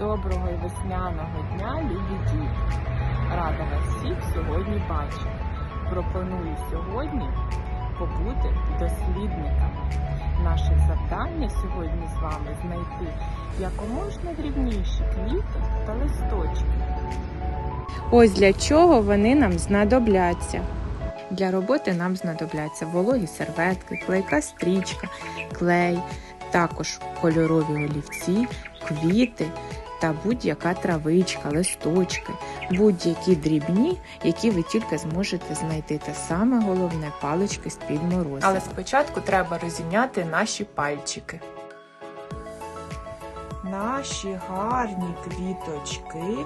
доброго і весняного дня, любі діти! Рада вас всіх сьогодні бачити. Пропоную сьогодні побути дослідниками. Наше завдання сьогодні з вами знайти якоможна дрібніші квіти та листочки. Ось для чого вони нам знадобляться. Для роботи нам знадобляться вологі серветки, клейка стрічка, клей, також кольорові олівці, квіти та будь-яка травичка, листочки, будь-які дрібні, які ви тільки зможете знайти. Та саме головне палички з-під морозу. Але спочатку треба розім'яти наші пальчики. Наші гарні квіточки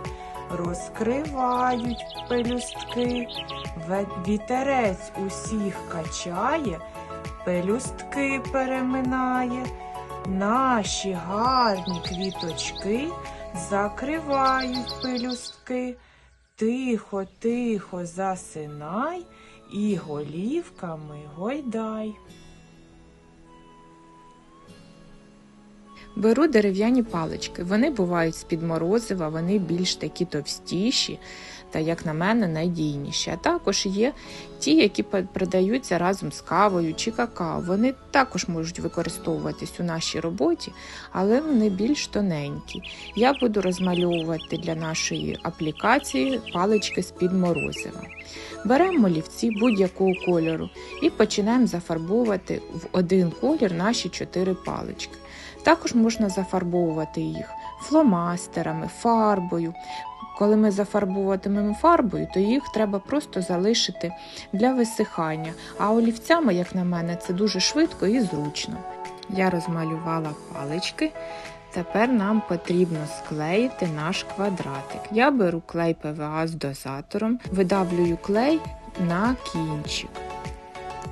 розкривають пелюстки, вітерець усіх качає, пелюстки переминає. Наші гарні квіточки закривають пелюстки. Тихо, тихо засинай і голівками гойдай. Беру дерев'яні палички. Вони бувають з-під морозива, вони більш такі товстіші та, як на мене, надійніші. А також є ті, які продаються разом з кавою чи какао. Вони також можуть використовуватись у нашій роботі, але вони більш тоненькі. Я буду розмальовувати для нашої аплікації палички з-під морозива. Беремо олівці будь-якого кольору і починаємо зафарбовувати в один колір наші чотири палички. Також можна зафарбовувати їх фломастерами, фарбою. Коли ми зафарбовуватимемо фарбою, то їх треба просто залишити для висихання. А олівцями, як на мене, це дуже швидко і зручно. Я розмалювала палички. Тепер нам потрібно склеїти наш квадратик. Я беру клей ПВА з дозатором, видавлюю клей на кінчик.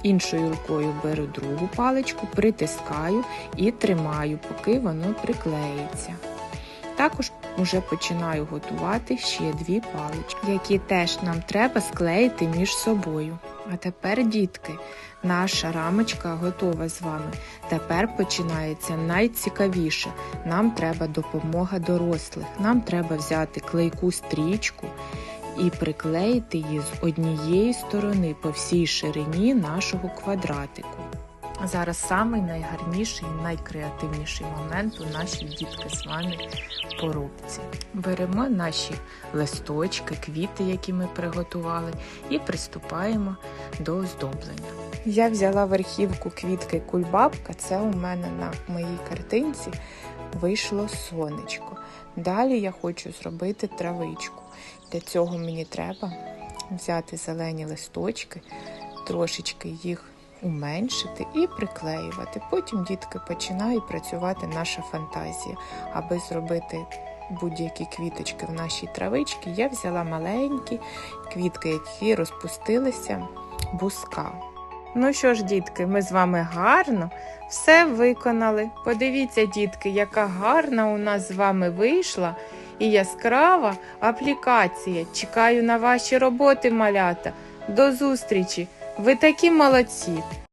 Іншою рукою беру другу паличку, притискаю і тримаю, поки воно приклеїться. Також вже починаю готувати ще дві палички, які теж нам треба склеїти між собою. А тепер, дітки, наша рамочка готова з вами. Тепер починається найцікавіше. Нам треба допомога дорослих. Нам треба взяти клейку стрічку і приклеїти її з однієї сторони по всій ширині нашого квадратику. Зараз самий найгарніший і найкреативніший момент у нашій дітки з вами поробці. Беремо наші листочки, квіти, які ми приготували, і приступаємо до оздоблення. Я взяла верхівку квітки кульбабка, це у мене на моїй картинці вийшло сонечко. Далі я хочу зробити травичку. Для цього мені треба взяти зелені листочки, трошечки їх уменшити і приклеювати. Потім дітки починає працювати наша фантазія. Аби зробити будь-які квіточки в нашій травичці, я взяла маленькі квітки, які розпустилися буска. Ну що ж, дітки, ми з вами гарно все виконали. Подивіться, дітки, яка гарна у нас з вами вийшла і яскрава аплікація. Чекаю на ваші роботи, малята. До зустрічі! Ви такі молодці!